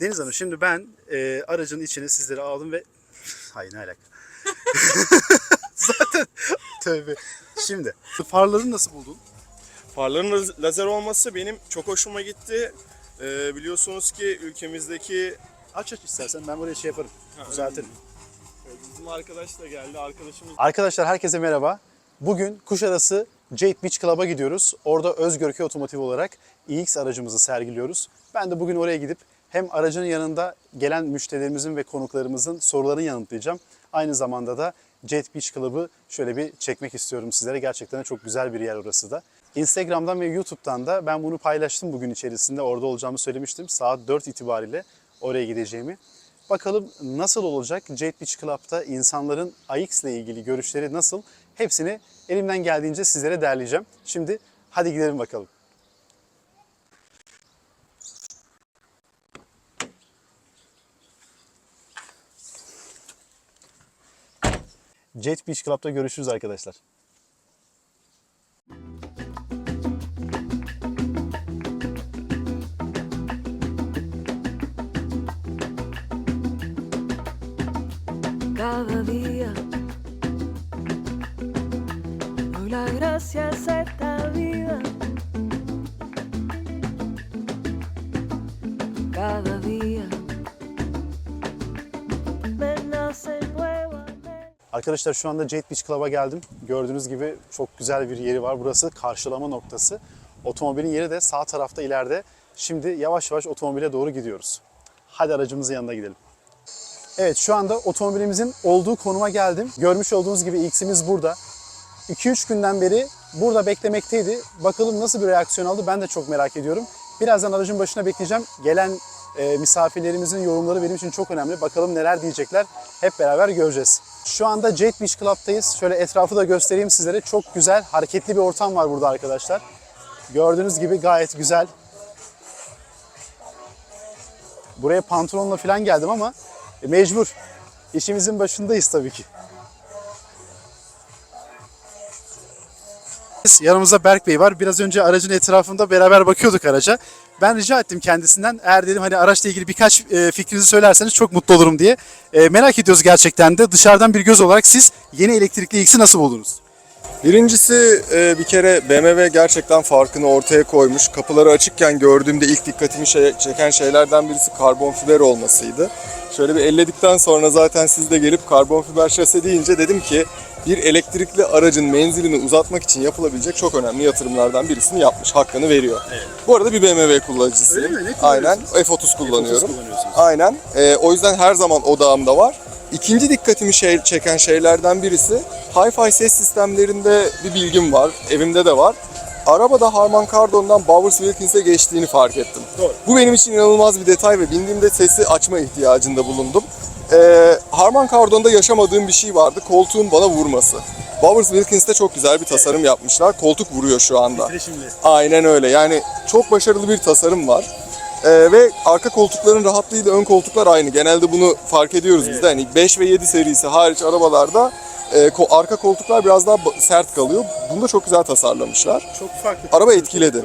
Deniz Hanım şimdi ben e, aracın içine sizleri aldım ve... Hayır ne alaka? Zaten tövbe. Şimdi farları nasıl buldun? Farların laz- lazer olması benim çok hoşuma gitti. Ee, biliyorsunuz ki ülkemizdeki Aç aç istersen ben buraya şey yaparım. Düzeltirim. bizim arkadaş da geldi. Arkadaşımız Arkadaşlar herkese merhaba. Bugün Kuşadası Jade Beach Club'a gidiyoruz. Orada Özgörköy Otomotiv olarak iX aracımızı sergiliyoruz. Ben de bugün oraya gidip hem aracın yanında gelen müşterilerimizin ve konuklarımızın sorularını yanıtlayacağım. Aynı zamanda da Jade Beach Club'ı şöyle bir çekmek istiyorum sizlere. Gerçekten çok güzel bir yer orası da. Instagram'dan ve YouTube'dan da ben bunu paylaştım bugün içerisinde. Orada olacağımı söylemiştim. Saat 4 itibariyle oraya gideceğimi. Bakalım nasıl olacak Jade Beach Club'da insanların AX ile ilgili görüşleri nasıl? Hepsini elimden geldiğince sizlere derleyeceğim. Şimdi hadi gidelim bakalım. Jet Beach Club'da görüşürüz arkadaşlar. cada día. Doy las gracias a esta vida. Cada día Arkadaşlar şu anda Jade Beach Club'a geldim. Gördüğünüz gibi çok güzel bir yeri var. Burası karşılama noktası. Otomobilin yeri de sağ tarafta ileride. Şimdi yavaş yavaş otomobile doğru gidiyoruz. Hadi aracımızın yanına gidelim. Evet şu anda otomobilimizin olduğu konuma geldim. Görmüş olduğunuz gibi X'imiz burada. 2-3 günden beri burada beklemekteydi. Bakalım nasıl bir reaksiyon aldı ben de çok merak ediyorum. Birazdan aracın başına bekleyeceğim. Gelen e, misafirlerimizin yorumları benim için çok önemli. Bakalım neler diyecekler. Hep beraber göreceğiz. Şu anda Jade Beach Club'tayız. Şöyle etrafı da göstereyim sizlere. Çok güzel, hareketli bir ortam var burada arkadaşlar. Gördüğünüz gibi gayet güzel. Buraya pantolonla falan geldim ama e, mecbur. İşimizin başındayız tabii ki. Yanımızda Berk Bey var. Biraz önce aracın etrafında beraber bakıyorduk araca. Ben rica ettim kendisinden. Eğer dedim hani araçla ilgili birkaç e, fikrinizi söylerseniz çok mutlu olurum diye. E, merak ediyoruz gerçekten de. Dışarıdan bir göz olarak siz yeni elektrikli X'i nasıl buldunuz? Birincisi e, bir kere BMW gerçekten farkını ortaya koymuş. Kapıları açıkken gördüğümde ilk dikkatimi şey- çeken şeylerden birisi karbon fiber olmasıydı. Şöyle bir elledikten sonra zaten siz de gelip karbon fiber şase deyince dedim ki bir elektrikli aracın menzilini uzatmak için yapılabilecek çok önemli yatırımlardan birisini yapmış. Hakkını veriyor. Bu arada bir BMW kullanıcısıyım. Öyle mi? Ne Aynen. kullanıyorsunuz? F30 kullanıyorum. kullanıyorsunuz. Aynen. Ee, o yüzden her zaman odağımda var. İkinci dikkatimi şey, çeken şeylerden birisi Hi-Fi ses sistemlerinde bir bilgim var. Evimde de var. Arabada Harman Kardon'dan Bowers Wilkins'e geçtiğini fark ettim. Doğru. Bu benim için inanılmaz bir detay ve bindiğimde sesi açma ihtiyacında bulundum. Ee, Harman Kardon'da yaşamadığım bir şey vardı. Koltuğun bana vurması. Bowers Wilkins'te çok güzel bir tasarım yapmışlar. Koltuk vuruyor şu anda. Aynen öyle. Yani çok başarılı bir tasarım var. Ee, ve arka koltukların rahatlığıyla ön koltuklar aynı. Genelde bunu fark ediyoruz biz de. Hani 5 ve 7 serisi hariç arabalarda e, ko- arka koltuklar biraz daha sert kalıyor. Bunu da çok güzel tasarlamışlar. Çok farklı. Araba etkiledi.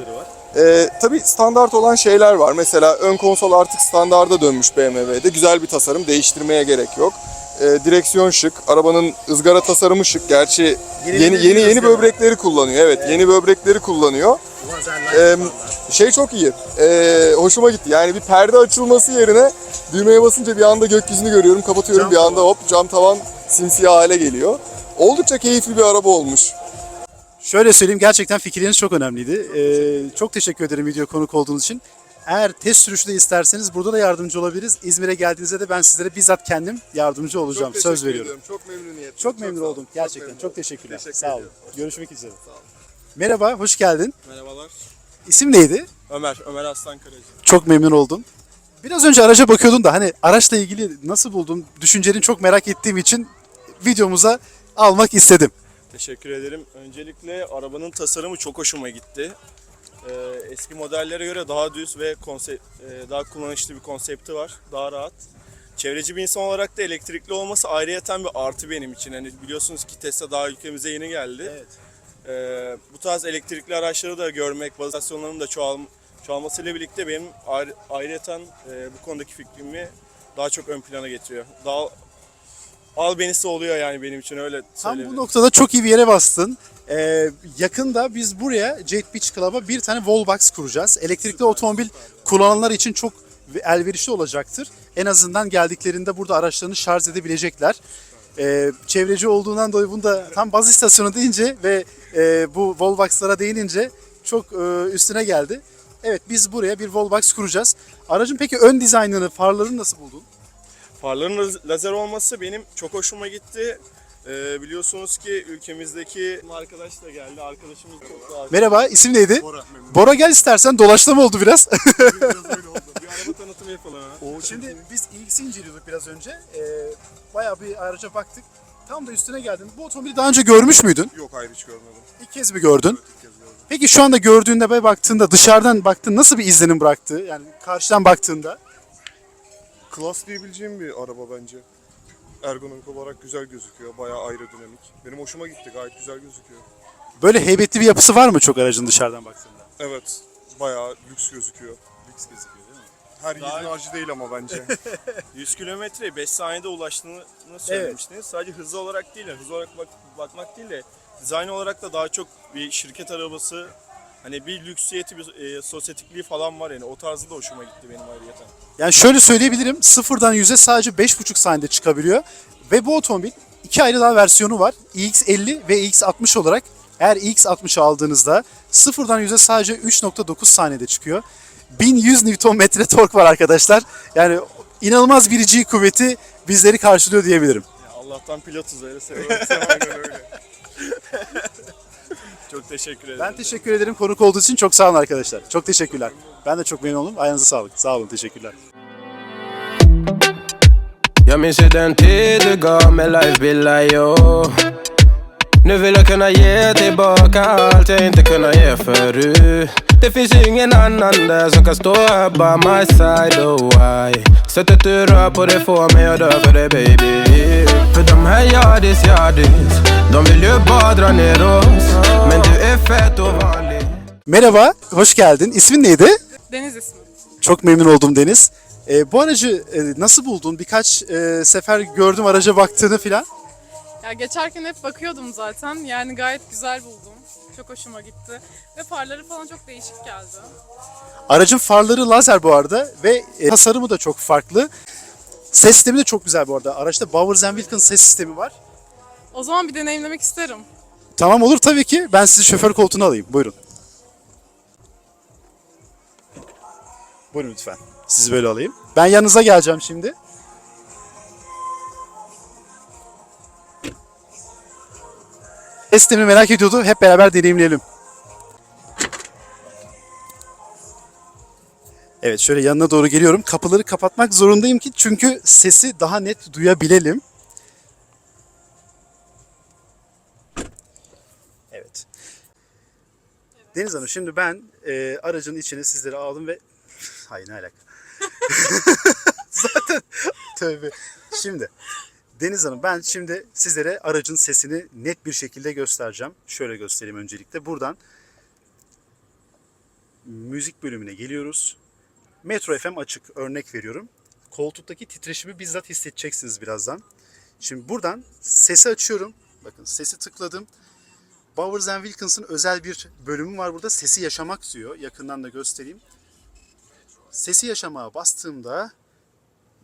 Ee, tabii standart olan şeyler var. Mesela ön konsol artık standarda dönmüş BMW'de. Güzel bir tasarım. Değiştirmeye gerek yok. Ee, direksiyon şık. Arabanın ızgara tasarımı şık. Gerçi Yeni yeni yeni yeni, böbrekleri kullanıyor. Evet, yeni böbrekleri kullanıyor. Ee, şey çok iyi. Ee, hoşuma gitti. Yani bir perde açılması yerine düğmeye basınca bir anda gökyüzünü görüyorum. Kapatıyorum Cam bir anda tavan. hop cam tavan simsiyah hale geliyor. Oldukça keyifli bir araba olmuş. Şöyle söyleyeyim gerçekten fikirleriniz çok önemliydi. Ee, çok teşekkür ederim video konuk olduğunuz için. Eğer test sürüşü de isterseniz burada da yardımcı olabiliriz. İzmir'e geldiğinizde de ben sizlere bizzat kendim yardımcı olacağım. Çok Söz veriyorum. ediyorum. Çok memnuniyetle. Çok memnun sağ olun. oldum gerçekten. memnun Çok, teşekkürler. Teşekkür Sağ olun. ediyorum. Görüşmek üzere. Merhaba, hoş geldin. Merhabalar. İsim neydi? Ömer, Ömer Aslan Karacı. Çok memnun oldum. Biraz önce araca bakıyordun da hani araçla ilgili nasıl buldun? Düşünceni çok merak ettiğim için videomuza almak istedim. Teşekkür ederim. Öncelikle arabanın tasarımı çok hoşuma gitti. Ee, eski modellere göre daha düz ve konsept, e, daha kullanışlı bir konsepti var. Daha rahat. Çevreci bir insan olarak da elektrikli olması ayrıyeten bir artı benim için. Hani biliyorsunuz ki Tesla daha ülkemize yeni geldi. Evet. Ee, bu tarz elektrikli araçları da görmek, bazı istasyonların da çoğal, çalmasıyla birlikte benim ayrı, ayrıyeten e, bu konudaki fikrimi daha çok ön plana getiriyor. Daha albenisi oluyor yani benim için öyle Tam bu noktada çok iyi bir yere bastın. Ee, yakında biz buraya Jet Beach Club'a bir tane wallbox kuracağız. Elektrikli otomobil kullananlar için çok elverişli olacaktır. En azından geldiklerinde burada araçlarını şarj edebilecekler. Ee, çevreci olduğundan dolayı bunu da tam baz istasyonu deyince ve e, bu wallbox'lara değinince çok e, üstüne geldi. Evet biz buraya bir wallbox kuracağız. Aracın peki ön dizaynını, farlarını nasıl buldun? Farların laz- lazer olması benim çok hoşuma gitti. Ee, biliyorsunuz ki ülkemizdeki arkadaş da geldi. Arkadaşımız çok daha Merhaba, isim neydi? Bora memnun. Bora gel istersen dolaşlama oldu biraz. Biraz öyle oldu. Bir araba tanıtımı yapalım ha. Şimdi biz ilgisi inceliyorduk biraz önce. Ee, bayağı bir araca baktık. Tam da üstüne geldin. Bu otomobili daha önce görmüş müydün? Yok hayır hiç görmedim. İlk kez mi gördün? İlk kez gördüm. Peki şu anda gördüğünde ve baktığında dışarıdan baktın nasıl bir izlenim bıraktı? Yani karşıdan baktığında. Klas diyebileceğim bir araba bence. Ergonomik olarak güzel gözüküyor. Bayağı aerodinamik. Benim hoşuma gitti. Gayet güzel gözüküyor. Böyle heybetli bir yapısı var mı çok aracın dışarıdan baktığında? Evet. Bayağı lüks gözüküyor. Lüks gözüküyor değil mi? Her Daha- yiğidin harcı değil ama bence. 100 kilometre 5 saniyede ulaştığını söylemiştiniz. Sadece hızı olarak değil, de, hız olarak bak- bakmak değil de dizayn olarak da daha çok bir şirket arabası hani bir lüksiyeti, bir e, sosyetikliği falan var yani. O tarzı da hoşuma gitti benim ayrıyeten. Yani şöyle söyleyebilirim. Sıfırdan yüze sadece 5,5 saniyede çıkabiliyor. Ve bu otomobil iki ayrı daha versiyonu var. iX50 ve iX60 olarak. Eğer iX60'ı aldığınızda sıfırdan yüze sadece 3.9 saniyede çıkıyor. 1100 Nm tork var arkadaşlar. Yani inanılmaz bir G kuvveti bizleri karşılıyor diyebilirim. Ya Allah'tan pilotuz öyle seviyorum. Öyle. çok teşekkür ederim. Ben teşekkür ederim konuk olduğu için çok sağ olun arkadaşlar. Çok teşekkürler. Ben de çok memnun oldum. Ayağınıza sağlık. Sağ olun. Teşekkürler. Minns ju den tid du gav mig life be like yo Nu vill jag kunna ge tillbaka allt jag inte kunnat ge förut Det finns ju ingen annan där som kan stå här by my side, oh why Sättet du rör på det får mig att dö för dig baby För de här yardis yardis De vill ju bara dra ner oss Men du är fett och vanlig Merhaba, hoş geldin. İsmin neydi? Deniz ismi. Çok memnun oldum Deniz. Ee, bu aracı e, nasıl buldun? Birkaç e, sefer gördüm araca baktığını filan. Ya geçerken hep bakıyordum zaten. Yani gayet güzel buldum. Çok hoşuma gitti. Ve farları falan çok değişik geldi. Aracın farları lazer bu arada ve e, tasarımı da çok farklı. Ses sistemi de çok güzel bu arada. Araçta Bowers Wilkins ses sistemi var. O zaman bir deneyimlemek isterim. Tamam olur tabii ki. Ben sizi şoför koltuğuna alayım. Buyurun. Buyurun lütfen. Sizi böyle alayım. Ben yanınıza geleceğim şimdi. Ses sistemi merak ediyordu. Hep beraber deneyimleyelim. Evet şöyle yanına doğru geliyorum. Kapıları kapatmak zorundayım ki çünkü sesi daha net duyabilelim. Evet. Deniz Hanım şimdi ben e, aracın içine sizleri aldım ve... Hayır ne alaka? Zaten tövbe. Şimdi Deniz Hanım ben şimdi sizlere aracın sesini net bir şekilde göstereceğim. Şöyle göstereyim öncelikle. Buradan müzik bölümüne geliyoruz. Metro FM açık örnek veriyorum. Koltuktaki titreşimi bizzat hissedeceksiniz birazdan. Şimdi buradan sesi açıyorum. Bakın sesi tıkladım. Bowers and Wilkins'ın özel bir bölümü var burada. Sesi yaşamak diyor. Yakından da göstereyim. Sesi yaşamaya bastığımda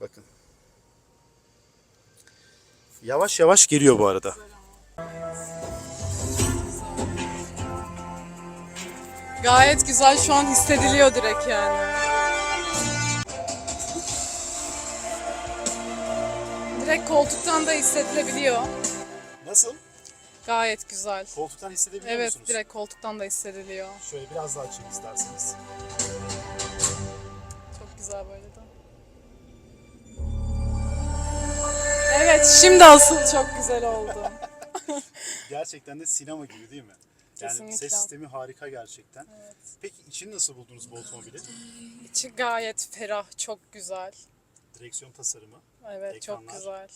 bakın. Yavaş yavaş geliyor bu arada. Gayet güzel şu an hissediliyor direkt yani. Direkt koltuktan da hissedilebiliyor. Nasıl? Gayet güzel. Koltuktan hissedebiliyor Evet, musunuz? direkt koltuktan da hissediliyor. Şöyle biraz daha açayım isterseniz. Çok güzel böyle Evet, şimdi asıl çok güzel oldu. Gerçekten de sinema gibi değil mi? Yani Kesinlikle. ses sistemi harika gerçekten. Peki içini nasıl buldunuz bu otomobili? İçi gayet ferah, çok güzel. Direksiyon tasarımı. Evet, çok Ekranlar. güzel.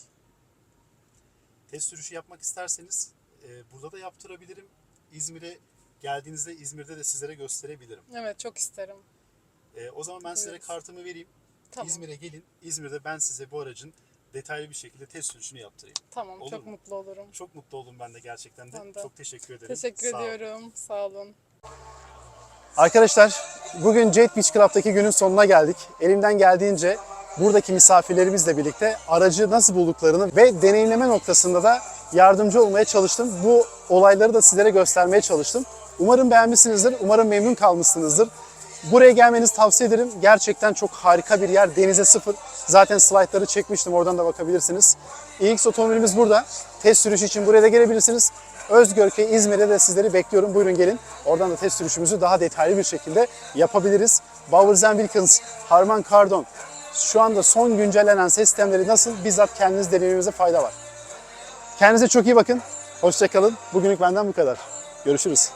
Test sürüşü yapmak isterseniz e, burada da yaptırabilirim. İzmir'e geldiğinizde İzmir'de de sizlere gösterebilirim. Evet, çok isterim. Ee, o zaman ben size Evet. kartımı vereyim. Tamam. İzmir'e gelin. İzmir'de ben size bu aracın detaylı bir şekilde test sürüşünü yaptırayım. Tamam, Olur çok mu? mutlu olurum. Çok mutlu oldum ben de gerçekten de. Ben de. Çok teşekkür ederim. Teşekkür Sağ olun. ediyorum. Sağ olun. Arkadaşlar bugün Jet Beach Club'daki günün sonuna geldik. Elimden geldiğince buradaki misafirlerimizle birlikte aracı nasıl bulduklarını ve deneyimleme noktasında da yardımcı olmaya çalıştım. Bu olayları da sizlere göstermeye çalıştım. Umarım beğenmişsinizdir, umarım memnun kalmışsınızdır. Buraya gelmenizi tavsiye ederim. Gerçekten çok harika bir yer. Denize sıfır. Zaten slaytları çekmiştim. Oradan da bakabilirsiniz. iX otomobilimiz burada. Test sürüşü için buraya da gelebilirsiniz. Özgörköy İzmir'de de sizleri bekliyorum. Buyurun gelin. Oradan da test sürüşümüzü daha detaylı bir şekilde yapabiliriz. Bowers Wilkins, Harman Kardon. Şu anda son güncellenen sistemleri nasıl? Bizzat kendiniz denemenize fayda var. Kendinize çok iyi bakın. Hoşçakalın. Bugünlük benden bu kadar. Görüşürüz.